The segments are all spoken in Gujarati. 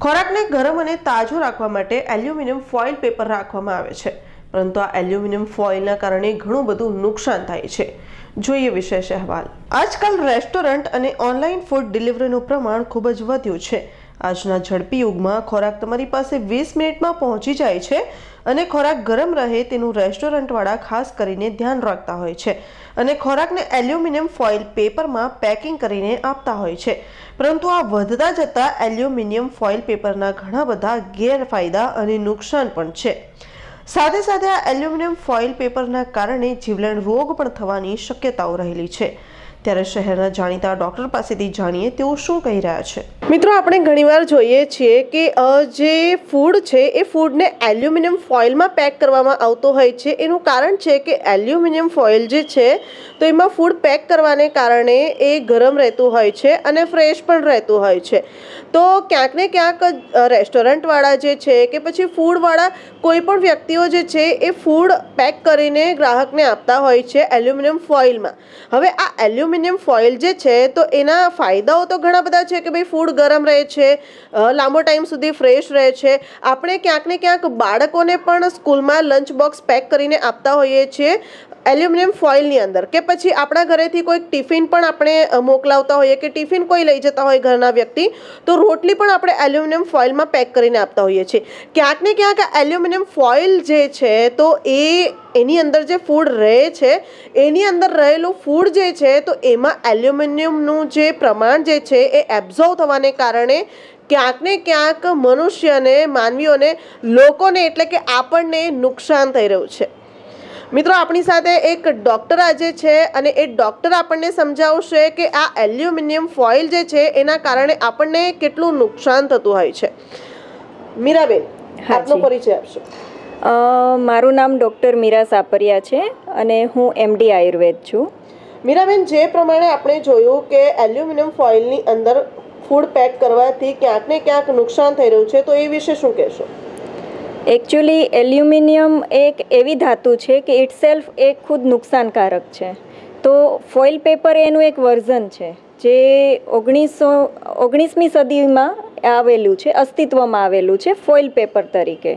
ખોરાકને ગરમ અને તાજો રાખવા માટે એલ્યુમિનિયમ ફોઇલ પેપર રાખવામાં આવે છે. પરંતુ આ એલ્યુમિનિયમ ફોઇલના કારણે ઘણું બધું નુકસાન થાય છે. જોઈએ વિશેષ અહેવાલ. આજકાલ રેસ્ટોરન્ટ અને ઓનલાઈન ફૂડ ડિલિવરીનું પ્રમાણ ખૂબ જ વધ્યું છે. આજના ઝડપી યુગમાં ખોરાક તમારી પાસે વીસ મિનિટમાં પહોંચી જાય છે અને ખોરાક ગરમ રહે તેનું રેસ્ટોરન્ટવાળા ખાસ કરીને ધ્યાન રાખતા હોય છે. અને ખોરાકને એલ્યુમિનિયમ ફોઇલ પેપરમાં પેકિંગ કરીને આપતા હોય છે. પરંતુ આ વધતા જતા એલ્યુમિનિયમ ફોઇલ પેપરના ઘણા બધા ગેરફાયદા અને નુકસાન પણ છે. સાથે સાથે આ એલ્યુમિનિયમ ફોઇલ પેપરના કારણે જીવલેણ રોગ પણ થવાની શક્યતાઓ રહેલી છે. ત્યારે શહેરના જાણીતા ડોક્ટર પાસેથી જાણીએ તેઓ શું કહી રહ્યા છે. મિત્રો, આપણે ઘણીવાર જોઈએ છીએ કે જે ફૂડ છે, એ ફૂડને એલ્યુમિનિયમ ફોઇલમાં પેક કરવામાં આવતો હોય છે. એનું કારણ છે કે એલ્યુમિનિયમ ફોઇલ જે છે, તો એમાં ફૂડ પેક કરવાને કારણે એ ગરમ રહેતું હોય છે અને ફ્રેશ પણ રહેતું હોય છે. તો ક્યાંક ને ક્યાંક રેસ્ટોરન્ટવાળા જે છે કે પછી ફૂડવાળા કોઈ પણ વ્યક્તિઓ જે છે, એ ફૂડ પેક કરીને ગ્રાહકને આપતા હોય છે એલ્યુમિનિયમ ફોઇલમાં. હવે આ એલ્યુમિનિયમ ફોઇલ જે છે, તો એના ફાયદાઓ તો ઘણા બધા છે કે ભાઈ ફૂડ ગરમ રહે છે લાંબો ટાઈમ સુધી ફ્રેશ રહે છે. આપણે ક્યાંક ને ક્યાંક બાળકોને પણ સ્કૂલમાં લંચ બોક્સ પેક કરીને આપતા હોઈએ છીએ. એલ્યુમિનિયમ ફોઇલની અંદર કે પછી આપણા ઘરેથી કોઈ ટિફિન પણ આપણે મોકલાવતા હોઈએ કે ટિફિન કોઈ લઈ જતા હોય ઘરના વ્યક્તિ, તો રોટલી પણ આપણે એલ્યુમિનિયમ ફોઇલમાં પેક કરીને આપતા હોઈએ છીએ. ક્યાંક ને ક્યાંક એલ્યુમિનિયમ ફોઇલ જે છે, તો એ એની અંદર જે ફૂડ રહે છે, એની અંદર રહેલું ફૂડ જે છે, તો એમાં એલ્યુમિનિયમનું જે પ્રમાણ જે છે, એ એબ્ઝોર્વ થવાને કારણે ક્યાંક ને ક્યાંક મનુષ્યને, માનવીઓને, લોકોને એટલે કે આપણને નુકસાન થઈ રહ્યું છે. મિત્રો આપણી સાથે એક ડૉક્ટર આજે છે અને એ ડૉક્ટર આપણને સમજાવશે કે આ એલ્યુમિનિયમ ફોઇલ જે છે એના કારણે આપણને કેટલું નુકસાન થતું હોય છે. મીરાબેન. આપનો પરિચય આપશો. મારું નામ ડૉક્ટર મીરા સાપરિયા છે અને હું એમડી આયુર્વેદ છું. મીરાબેન જે પ્રમાણે આપણે જોયું કે એલ્યુમિનિયમ ફોઇલની અંદર ફૂડ પેક કરવાથી ક્યાંક ને ક્યાંક નુકસાન થઈ રહ્યું છે તો એ વિશે શું કહેશો? એકચ્યુઅલી એલ્યુમિનિયમ એક એવી ધાતુ છે કે ઇટસેલ્ફ એ ખુદ નુકસાનકારક છે. તો ફોઇલ પેપર એનું એક વર્ઝન છે, જે ઓગણીસો, ઓગણીસમી સદીમાં આવેલું છે, અસ્તિત્વમાં આવેલું છે ફોઇલ પેપર તરીકે.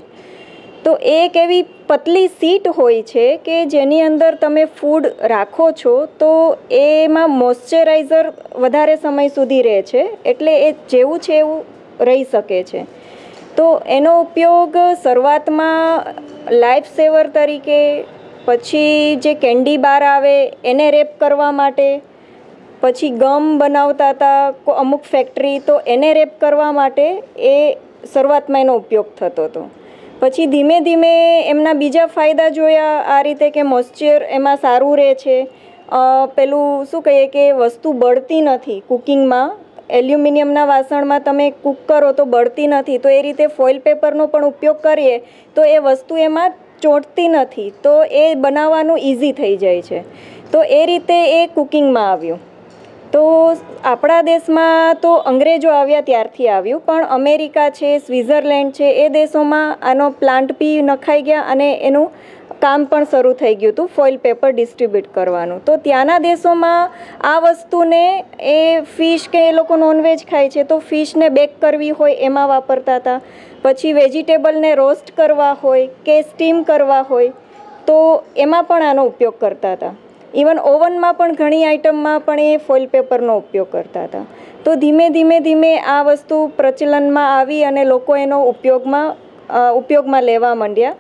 તો એક એવી પતલી સીટ હોય છે કે જેની અંદર તમે ફૂડ રાખો છો, તો એમાં મોઇશ્ચરાઇઝર વધારે સમય સુધી રહે છે, એટલે એ જેવું છે એવું રહી શકે છે. તો એનો ઉપયોગ શરૂઆતમાં લાઈફ સેવર તરીકે, પછી જે કેન્ડી બાર આવે એને રેપ કરવા માટે, પછી ગમ બનાવતા હતા અમુક ફેક્ટરી, તો એને રેપ કરવા માટે એ શરૂઆતમાં એનો ઉપયોગ થતો હતો. પછી ધીમે ધીમે એમના બીજા ફાયદા જોયા આ રીતે કે મોઇશ્ચર એમાં સારું રહે છે. પેલું શું કહીએ કે વસ્તુ બળતી નથી કુકિંગમાં એલ્યુમિનિયમના વાસણમાં તમે કૂક કરો તો બળતી નથી, તો એ રીતે ફોઇલ પેપરનો પણ ઉપયોગ કરીએ, તો એ વસ્તુ એમાં ચોંટતી નથી, તો એ બનાવવાનું ઇઝી થઈ જાય છે. તો એ રીતે એ કુકિંગમાં આવ્યું. તો આપણા દેશમાં તો અંગ્રેજો આવ્યા ત્યારથી આવ્યું, પણ અમેરિકા છે સ્વિટ્ઝરલેન્ડ છે, એ દેશોમાં આનો પ્લાન્ટ બી નખાઈ ગયા અને એનું કામ પણ શરૂ થઈ ગયું હતું ફોઇલ પેપર ડિસ્ટ્રીબ્યુટ કરવાનું. તો ત્યાંના દેશોમાં આ વસ્તુને એ ફિશ કે એ લોકો નોનવેજ ખાય છે, તો ફિશને બેક કરવી હોય એમાં વાપરતા હતા. પછી વેજીટેબલને રોસ્ટ કરવા હોય કે સ્ટીમ કરવા હોય, તો એમાં પણ આનો ઉપયોગ કરતા હતા. ઇવન ઓવનમાં પણ ઘણી આઇટમમાં પણ એ ફોઇલ પેપરનો ઉપયોગ કરતા હતા. તો ધીમે ધીમે ધીમે આ વસ્તુ પ્રચલનમાં આવી અને લોકો એનો ઉપયોગમાં ઉપયોગમાં લેવા માંડ્યા.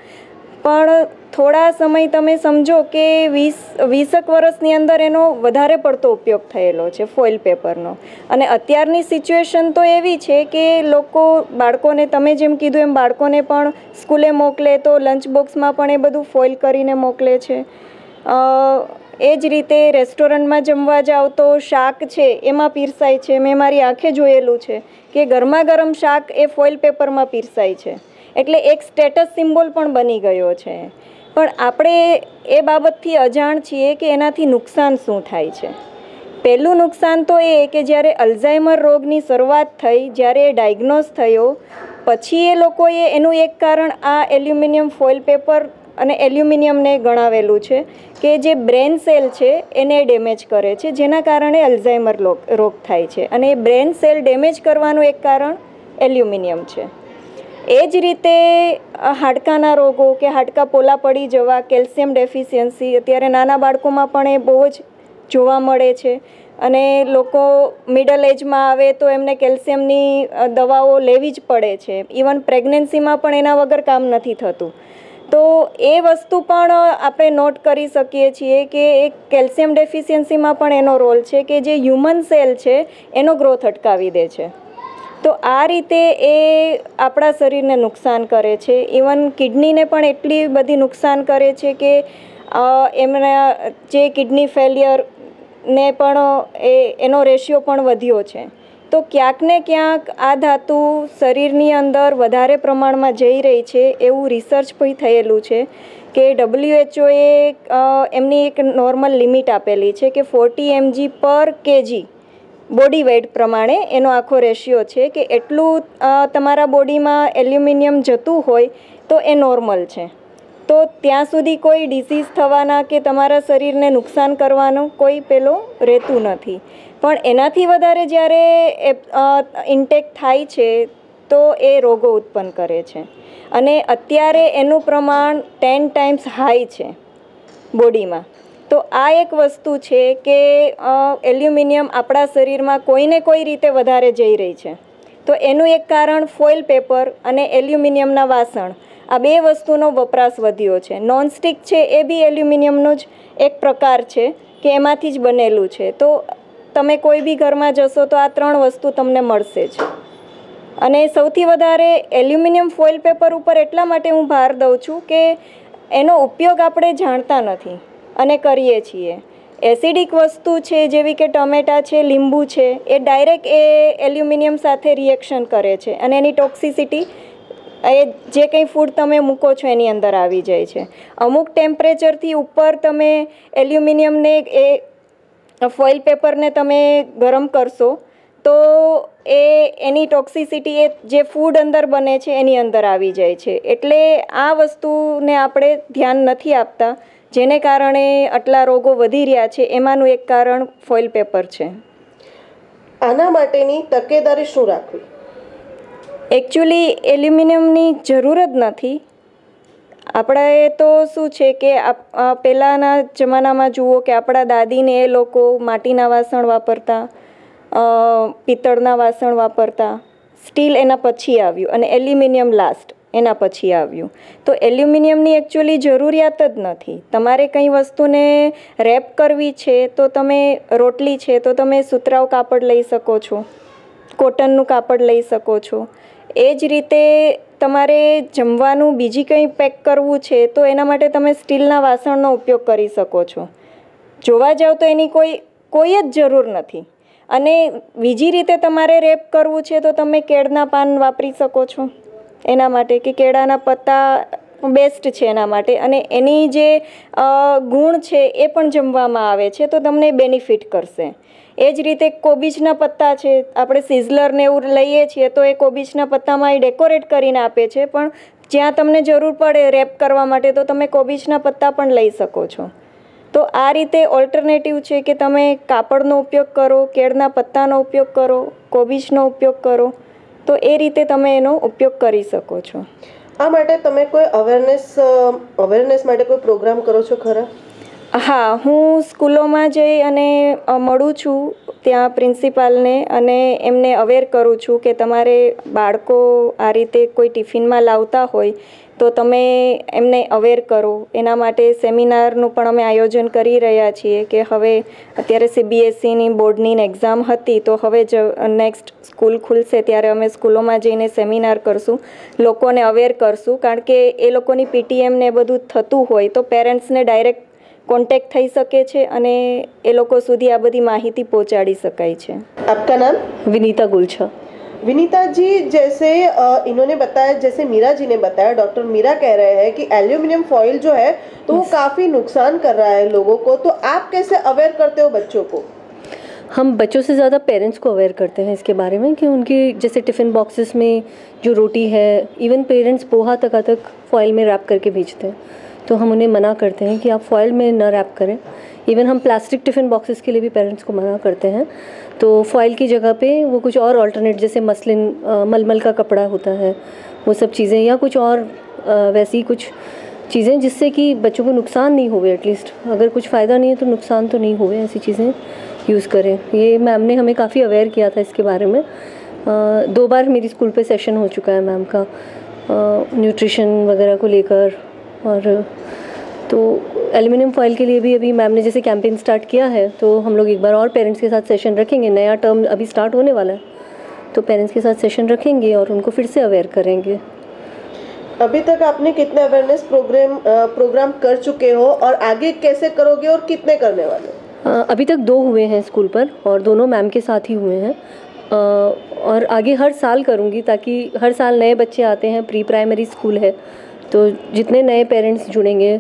પણ થોડા સમય તમે સમજો કે વીસ, વીસેક વર્ષની અંદર એનો વધારે પડતો ઉપયોગ થયેલો છે ફોઇલ પેપરનો. અને અત્યારની સિચ્યુએશન તો એવી છે કે લોકો બાળકોને, તમે જેમ કીધું એમ બાળકોને પણ સ્કૂલે મોકલે તો લંચ બોક્સમાં પણ એ બધું ફોઇલ કરીને મોકલે છે. એ જ રીતે રેસ્ટોરન્ટમાં જમવા જાઓ તો શાક છે, એમાં પીરસાય છે. મેં મારી આંખે જોયેલું છે કે ગરમા ગરમ શાક એ ફોઇલ પેપરમાં પીરસાય છે. એટલે એક સ્ટેટસ સિમ્બોલ પણ બની ગયો છે. પણ આપણે એ બાબતથી અજાણ છીએ કે એનાથી નુકસાન શું થાય છે. પહેલું નુકસાન તો એ કે જ્યારે અલ્ઝાઇમર રોગની શરૂઆત થઈ, જ્યારે એ ડાયગ્નોઝ થયો, પછી એ લોકોએ એનું એક કારણ આ એલ્યુમિનિયમ ફોઇલ પેપર અને એલ્યુમિનિયમને ગણાવેલું છે કે જે બ્રેન સેલ છે એને ડેમેજ કરે છે, જેના કારણે અલ્ઝાઇમર રોગ થાય છે. અને એ બ્રેન સેલ ડેમેજ કરવાનું એક કારણ એલ્યુમિનિયમ છે. એ જ રીતે હાડકાના રોગો કે હાડકા પોલા પડી જવા, કેલ્શિયમ ડેફિશિયન્સી, અત્યારે નાના બાળકોમાં પણ એ બહુ જ જોવા મળે છે. અને લોકો મિડલ એજમાં આવે તો એમને કેલ્શિયમની દવાઓ લેવી જ પડે છે. ઇવન પ્રેગ્નન્સીમાં પણ એના વગર કામ નથી થતું. તો એ વસ્તુ પણ આપણે નોટ કરી શકીએ છીએ કે એક કેલ્શિયમ ડેફિશિયન્સીમાં પણ એનો રોલ છે કે જે હ્યુમન સેલ છે, એનો ગ્રોથ અટકાવી દે છે. તો આ રીતે એ આપણા શરીરને નુકસાન કરે છે. ઇવન કિડનીને પણ એટલી બધી નુકસાન કરે છે કે એમના જે કિડની ફેલિયર ને પણ એ, એનો રેશિયો પણ વધ્યો છે. તો ક્યાંક ને ક્યાંક આ ધાતુ શરીરની અંદર વધારે પ્રમાણમાં જઈ રહી છે એવું રિસર્ચ પણ થયેલું છે કે ડબલ્યુએચઓએ એમની એક નોર્મલ લિમિટ આપેલી છે કે forty MG per KG body weight પ્રમાણે એનો આખો રેશિયો છે કે એટલું તમારા બોડીમાં એલ્યુમિનિયમ જતું હોય તો એ નોર્મલ છે. તો ત્યાં સુધી કોઈ ડિસીઝ થવાના કે તમારા શરીરને નુકસાન કરવાનો કોઈ પેલો રહેતું નથી. પણ એનાથી વધારે જ્યારે ઇન્ટેક થાય છે તો એ રોગો ઉત્પન્ન કરે છે. અને અત્યારે એનું પ્રમાણ ટેન ટાઈમ્સ હાઈ છે બોડીમાં તો આ એક વસ્તુ છે કે એલ્યુમિનિયમ આપણા શરીરમાં કોઈને કોઈ રીતે વધારે જઈ રહી છે. તો એનું એક કારણ ફોઇલ પેપર અને એલ્યુમિનિયમના વાસણ. આ બે વસ્તુનો વપરાશ વધ્યો છે. નોનસ્ટિક છે એ બી એલ્યુમિનિયમનો જ એક પ્રકાર છે કે એમાંથી જ બનેલું છે. તો તમે કોઈ બી ઘરમાં જશો તો આ ત્રણ વસ્તુ તમને મળશે જ. અને સૌથી વધારે એલ્યુમિનિયમ ફોઇલ પેપર ઉપર એટલા માટે હું ભાર દઉં છું કે એનો ઉપયોગ આપણે જાણતા નથી. અને કરીએ છીએ. એસિડિક વસ્તુ છે, જેવી કે ટમેટા છે, લીંબુ છે, એ ડાયરેક્ટ એ એલ્યુમિનિયમ સાથે રિએક્શન કરે છે અને એની ટોક્સિસિટી, એ જે કંઈ ફૂડ તમે મૂકો છો એની અંદર આવી જાય છે. અમુક ટેમ્પરેચરથી ઉપર તમે એલ્યુમિનિયમને એ ફોઇલ પેપરને તમે ગરમ કરશો, તો એ એની ટોક્સિસિટી એ જે ફૂડ અંદર બને છે એની અંદર આવી જાય છે. એટલે આ વસ્તુને આપણે ધ્યાન નથી આપતા. જેને કારણે આટલા રોગો વધી રહ્યા છે એમાંનું એક કારણ ફોઇલ પેપર છે. આના માટેની તકેદારી શું રાખવી? એકચ્યુઅલી એલ્યુમિનિયમની જરૂર જ નથી. આપણે તો શું છે કે પહેલાંના જમાનામાં જુઓ કે આપણા દાદીને એ લોકો માટીના વાસણ વાપરતા પિત્તળના વાસણ વાપરતા સ્ટીલ એના પછી આવ્યું અને એલ્યુમિનિયમ લાસ્ટ. એના પછી આવ્યું. તો એલ્યુમિનિયમની એકચ્યુઅલી જરૂરિયાત જ નથી. તમારે કંઈ વસ્તુને રેપ કરવી છે તો તમે રોટલી છે તો તમે સુતરાઉ કાપડ લઈ શકો છો. કોટનનું કાપડ લઈ શકો છો. એ જ રીતે તમારે જમવાનું બીજી કંઈ પેક કરવું છે તો એના માટે તમે સ્ટીલના વાસણનો ઉપયોગ કરી શકો છો. જોવા જાઓ તો એની કોઈ કોઈ જ જરૂર નથી. અને બીજી રીતે તમારે રેપ કરવું છે તો તમે કેળના પાન વાપરી શકો છો. એના માટે કે કેળાના પત્તા બેસ્ટ છે એના માટે. અને એની જે ગુણ છે એ પણ જમવામાં આવે છે, તો તમને બેનિફિટ કરશે. એ જ રીતે કોબીજના પત્તા છે, આપણે સિઝલરને એવું લઈએ છીએ, તો એ કોબીજના પત્તામાં એ ડેકોરેટ કરીને આપે છે, પણ જ્યાં તમને જરૂર પડે રેપ કરવા માટે, તો તમે કોબીજના પત્તા પણ લઈ શકો છો. તો આ રીતે ઓલ્ટરનેટિવ છે કે તમે કાપડનો ઉપયોગ કરો, કેળના પત્તાનો ઉપયોગ કરો, કોબીજનો ઉપયોગ કરો. તો એ રીતે તમે એનો ઉપયોગ કરી શકો છો. આ માટે તમે કોઈ અવેરનેસ અવેરનેસ માટે કોઈ પ્રોગ્રામ કરો છો ખરા? હા હું સ્કૂલોમાં જઈ અને મળું છું ત્યાં પ્રિન્સિપાલને અને એમને અવેર કરું છું કે તમારે બાળકો આ રીતે કોઈ ટિફિનમાં લાવતા હોય તો તમે એમને અવેર કરો. એના માટે સેમિનારનું પણ અમે આયોજન કરી રહ્યા છીએ કે હવે અત્યારે સીબીએસસીની બોર્ડની એક્ઝામ હતી તો હવે જ નેક્સ્ટ સ્કૂલ ખુલશે ત્યારે અમે સ્કૂલોમાં જઈને સેમિનાર કરશું. લોકોને અવેર કરશું કારણ કે એ લોકોની પીટીએમને એ બધું થતું હોય તો પેરેન્ટ્સને ડાયરેક્ટ કોન્ટેક્ટ થઈ શકે છે અને એ લોકો સુધી આ બધી માહિતી પહોંચાડી શકાય છે. આપકા નામ? વિનીતા ગુલછા. विनीता जी जैसे इन्होंने बताया जैसे मीरा जी ने बताया डॉक्टर मीरा कह रहे हैं कि एल्यूमिनियम फॉइल जो है तो वो काफ़ी नुकसान कर रहा है लोगों को। तो आप कैसे अवेयर करते हो बच्चों को? हम बच्चों से ज़्यादा पेरेंट्स को अवेयर करते हैं इसके बारे में कि उनकी जैसे टिफ़िन बॉक्सेस में जो रोटी है इवन पेरेंट्स पोहा तक तक फॉइल में रैप करके भेजते हैं। तो हम उन्हें मना करते हैं कि आप फॉइल में न रैप करें। इवन हम प्लास्टिक टिफ़िन बॉक्सेस के लिए भी पेरेंट्स को मना करते हैं। तो फॉइल की जगह पे वो कुछ और अल्टरनेट जैसे मसलिन मलमल का कपड़ा होता है, वो सब चीज़ें, या कुछ और वैसी कुछ चीज़ें जिससे कि बच्चों को नुकसान नहीं हुए एटलीस्ट अगर कुछ फ़ायदा नहीं है तो नुकसान तो नहीं हुए ऐसी चीज़ें यूज़ करें। ये मैम ने हमें काफ़ी अवेयर किया था इसके बारे में। दो बार मेरी स्कूल पे सेशन हो चुका है मैम का न्यूट्रिशन वगैरह को लेकर। और तो एल्युमिनियम फॉइल के लिए भी अभी मैम ने जैसे कैंपेन स्टार्ट किया है तो हम लोग एक बार और पेरेंट्स के साथ सेशन रखेंगे। नया टर्म अभी स्टार्ट होने वाला है तो पेरेंट्स के साथ सेशन रखेंगे और उनको फिर से अवेयर करेंगे। अभी तक आपने कितने अवेयरनेस प्रोग्राम प्रोग्राम कर चुके हो और आगे कैसे करोगे और कितने करने वाले अभी तक दो हुए हैं स्कूल पर और दोनों मैम के साथ ही हुए हैं। और आगे हर साल करूँगी ताकि हर साल नए बच्चे आते हैं प्री प्राइमरी स्कूल है। तो जितने नए पेरेंट्स जुड़ेंगे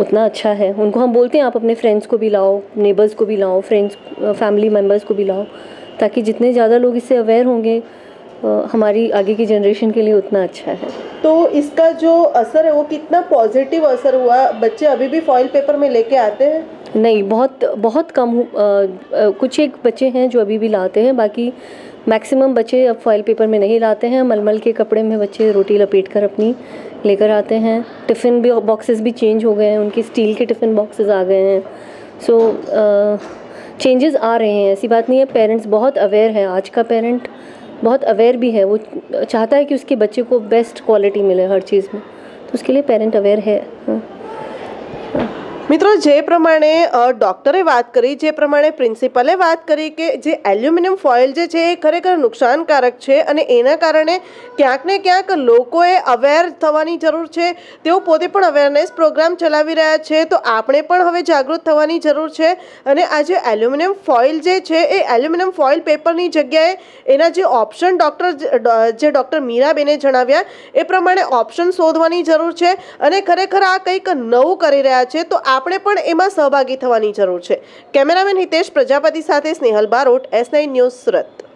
उतना अच्छा है। उनको हम बोलते हैं आप अपने फ्रेंड्स को भी लाओ नेबर्स को भी लाओ फ्रेंड्स फैमिली मेंबर्स को भी लाओ ताकि जितने ज़्यादा लोग इससे अवेयर होंगे हमारी आगे की जनरेशन के लिए उतना अच्छा है। तो इसका जो असर है वो कितना पॉजिटिव असर हुआ? बच्चे अभी भी फॉइल पेपर में लेके आते हैं? नहीं बहुत बहुत कम अ, अ, कुछ एक बच्चे हैं जो अभी भी लाते हैं बाकी मैक्सिमम बच्चे अब फॉइल पेपर में नहीं लाते हैं, मलमल के कपड़े में बच्चे रोटी लपेट कर अपनी लेकर आते हैं। टिफ़िन भी बॉक्सेस भी चेंज हो गए हैं, उनके स्टील के टिफ़िन बॉक्सेस आ गए हैं। सो चेंजेस आ रहे हैं, ऐसी बात नहीं है। पेरेंट्स बहुत अवेयर है, आज का पेरेंट बहुत अवेयर भी है। वो चाहता है कि उसके बच्चे को बेस्ट क्वालिटी मिले हर चीज़ में। तो उसके लिए पेरेंट अवेयर है। हाँ। મિત્રો, જે પ્રમાણે ડૉક્ટરે વાત કરી, જે પ્રમાણે પ્રિન્સિપલે વાત કરી કે જે એલ્યુમિનિયમ ફોઇલ જે છે એ ખરેખર નુકસાનકારક છે અને એના કારણે ક્યાંક ને ક્યાંક લોકોએ અવેર થવાની જરૂર છે. તેઓ પોતે પણ અવેરનેસ પ્રોગ્રામ ચલાવી રહ્યા છે. તો આપણે પણ હવે જાગૃત થવાની જરૂર છે અને આ જે એલ્યુમિનિયમ ફોઇલ જે છે એ એલ્યુમિનિયમ ફોઇલ પેપરની જગ્યાએ એના જે ઓપ્શન ડૉક્ટર જે ડૉક્ટર મીરાબેને જણાવ્યા, એ પ્રમાણે ઓપ્શન શોધવાની જરૂર છે અને ખરેખર આ કંઈક નવું કરી રહ્યા છે. તો આપણે પણ એમાં સહભાગી થવાની જરૂર છે. કેમેરામેન હિતેશ, પ્રજાપતિ સાથે સ્નેહલ બારોટ, એસ ન્યૂઝ સુરત.